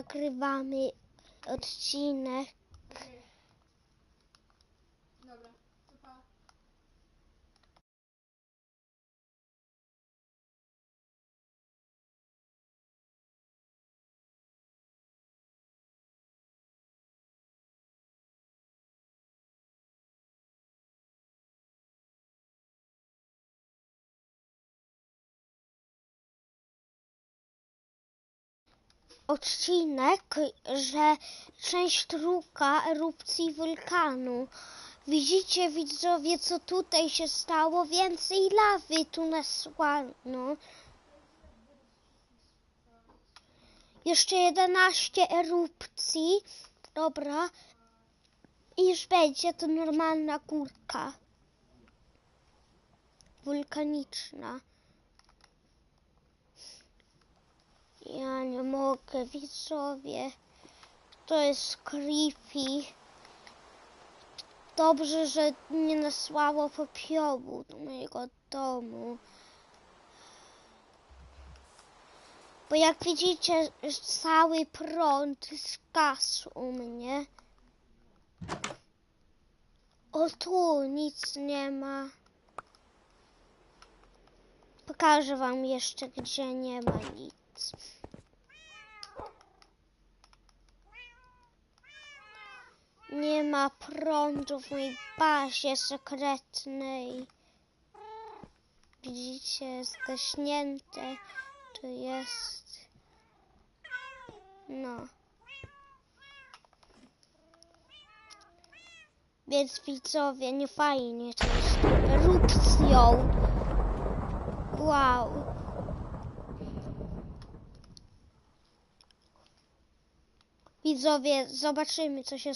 nagrywamy odcinek. Odcinek, że część druga erupcji wulkanu. Widzicie widzowie, co tutaj się stało? Więcej lawy tu nasłano. Jeszcze 11 erupcji. Dobra. I już będzie to normalna górka. Wulkaniczna. Ja nie mogę, widzowie. To jest creepy. Dobrze, że nie nasłało popiołu do mojego domu. Bo jak widzicie, cały prąd zgasł u mnie. O tu nic nie ma. Pokażę wam jeszcze, gdzie nie ma nic. Nie ma prądu w mojej bazie sekretnej. Widzicie, zgaśnięte to jest. No. Więc widzowie, nie fajnie to jest erupcją. Wow. Widzowie, zobaczymy co się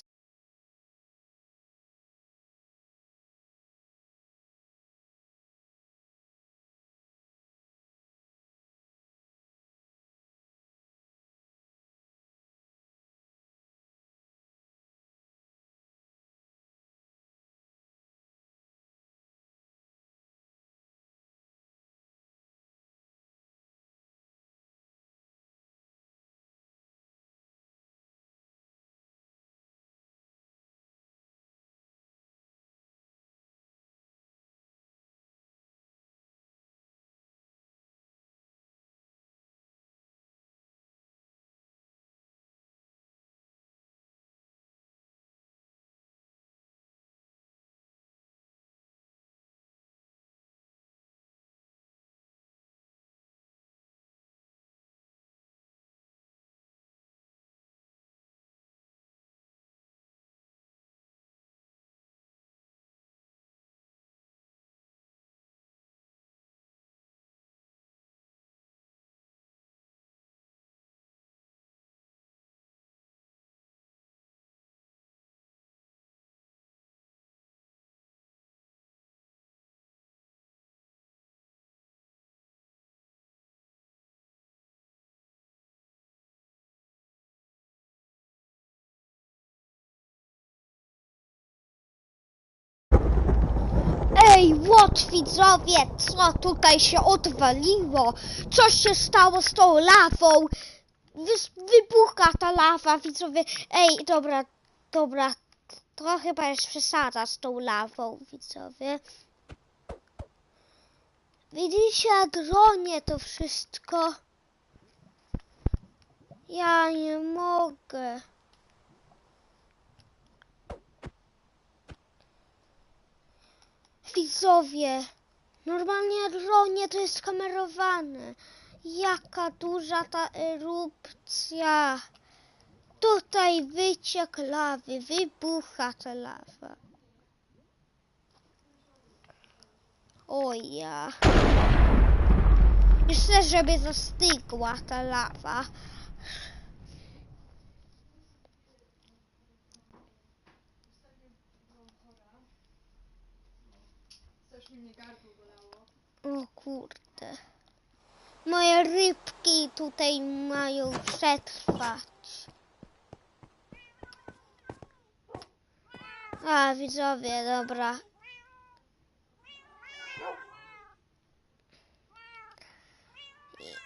Ej, what widzowie, co tutaj się odwaliło? Co się stało z tą lawą? Wybucha ta lawa, widzowie. Ej, dobra, dobra, to chyba jest przesada z tą lawą, widzowie. Widzicie, jak gronie to wszystko? Ja nie mogę. Widzowie, normalnie dronie to jest kamerowane. Jaka duża ta erupcja. Tutaj wyciek lawy, wybucha ta lawa. O ja. Chcę, żeby zastygła ta lawa. Strasznie mnie gardło bolało. O kurde. Moje rybki tutaj mają przetrwać. A, widzowie, dobra.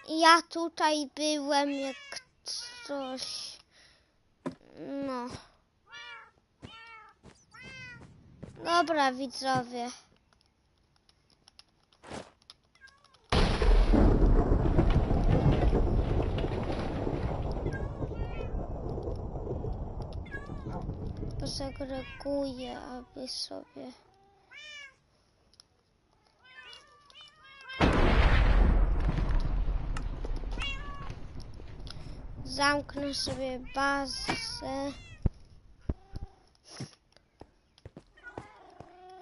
Ja tutaj byłem jak coś. No. Dobra, widzowie. Segreguję, aby sobie. Zamknę sobie bazę.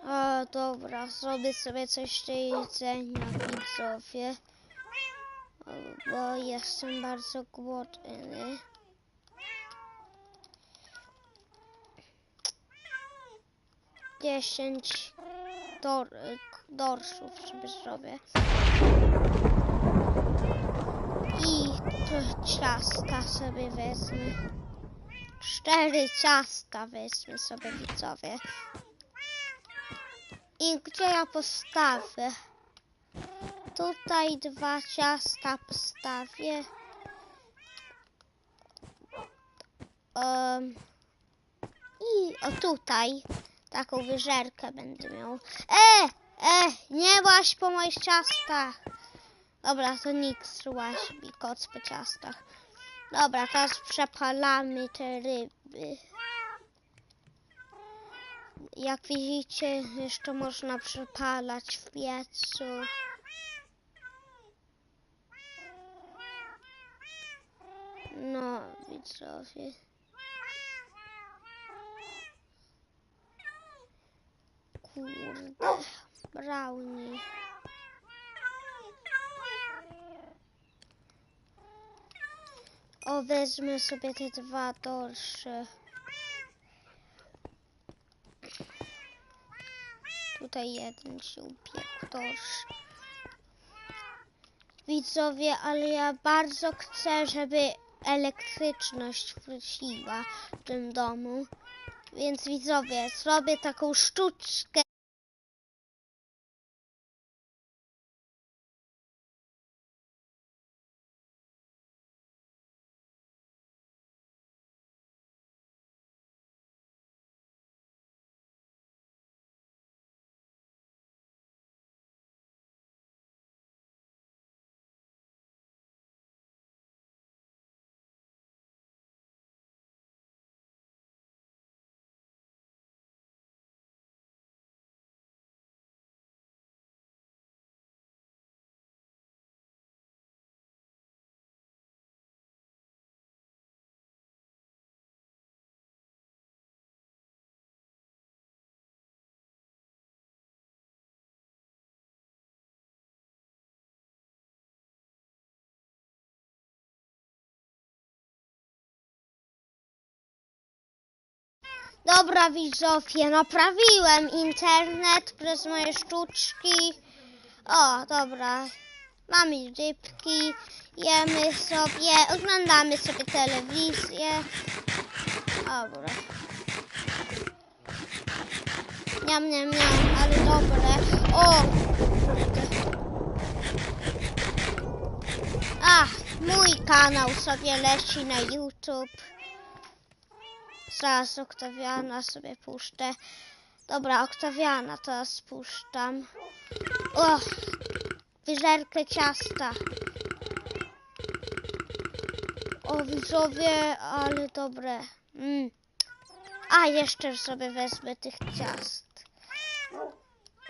O, dobra, zrobię sobie coś do jedzenia, widzowie. Bo jestem bardzo głodny. Dziesięć dor dorszów sobie zrobię. I to ciasta sobie wezmę. Cztery ciasta wezmę sobie widzowie. I gdzie ja postawię? Tutaj dwa ciasta postawię. Em, I o tutaj taką wyżerkę będę miał. E! E! Nie łaź po moich ciastach! Dobra, to nikt złaś mi koc po ciastach. Dobra, teraz przepalamy te ryby. Jak widzicie, jeszcze można przepalać w piecu. No, widzowie. Kurde, brownie. O, wezmę sobie te dwa dorsze. Tutaj jeden się upiekł dorsz. Widzowie, ale ja bardzo chcę, żeby elektryczność wróciła w tym domu. Więc widzowie, zrobię taką sztuczkę. Dobra widzowie, naprawiłem internet przez moje sztuczki. O, dobra. Mamy rybki, jemy sobie, oglądamy sobie telewizję. Dobra. Niam, niam, niam, ale dobre. O! Ach, mój kanał sobie leci na YouTube. Zaraz Oktawiana sobie puszczę. Dobra, Oktawiana teraz puszczam. O, wyżerkę ciasta. O, widzowie, ale dobre. Mm. A, jeszcze sobie wezmę tych ciast.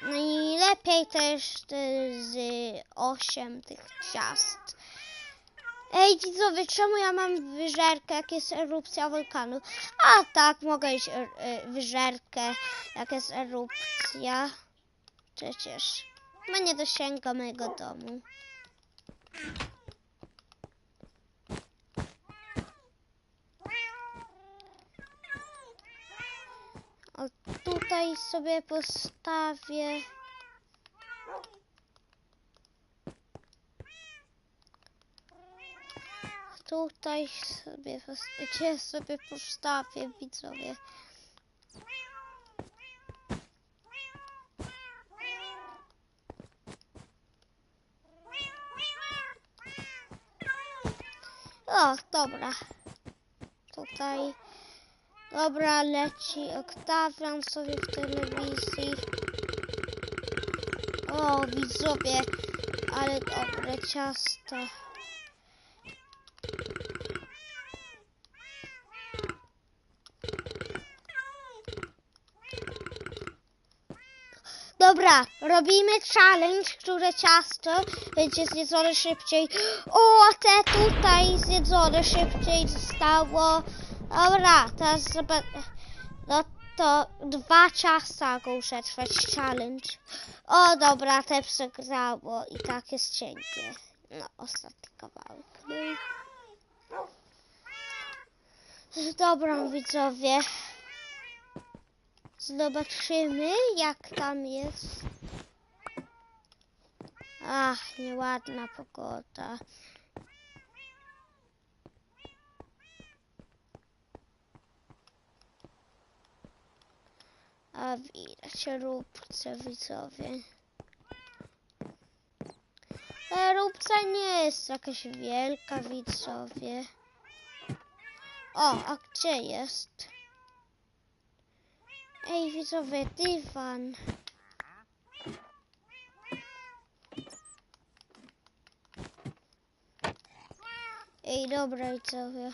Najlepiej też te z osiem tych ciast. Ej, widzowie, czemu ja mam wyżerkę, jak jest erupcja wulkanu? A tak, mogę mieć er, e, wyżerkę, jak jest erupcja. Przecież, bo nie dosięga mojego domu. O, tutaj sobie postawię. Tutaj sobie, gdzie sobie postawię, widzowie. O, dobra. Tutaj Dobra, leci Octavian sobie w telewizji. O, widzowie, ale dobre ciasto. Dobra, robimy challenge, które ciasto będzie zjedzone szybciej. O, te tutaj zjedzone szybciej zostało. Dobra, teraz zobacz. No to dwa ciasta mogą przetrwać challenge. O, dobra, te przegrało i tak jest cienkie. No, ostatni kawałek. Dobra, widzowie. Zobaczymy, jak tam jest. Ach, nieładna pogoda. A widać róbce, widzowie. Ta róbca nie jest jakaś wielka, widzowie. O, a gdzie jest? Ej, widzowie, dywan. Ej, dobra, widzowie.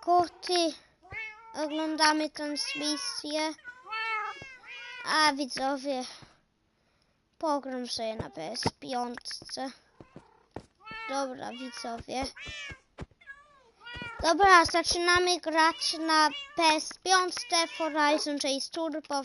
Koty, oglądamy transmisję. A, widzowie, pogram sobie na PS5. Dobra, widzowie. Dobra, zaczynamy grać na PS5 Horizon Chase Turbo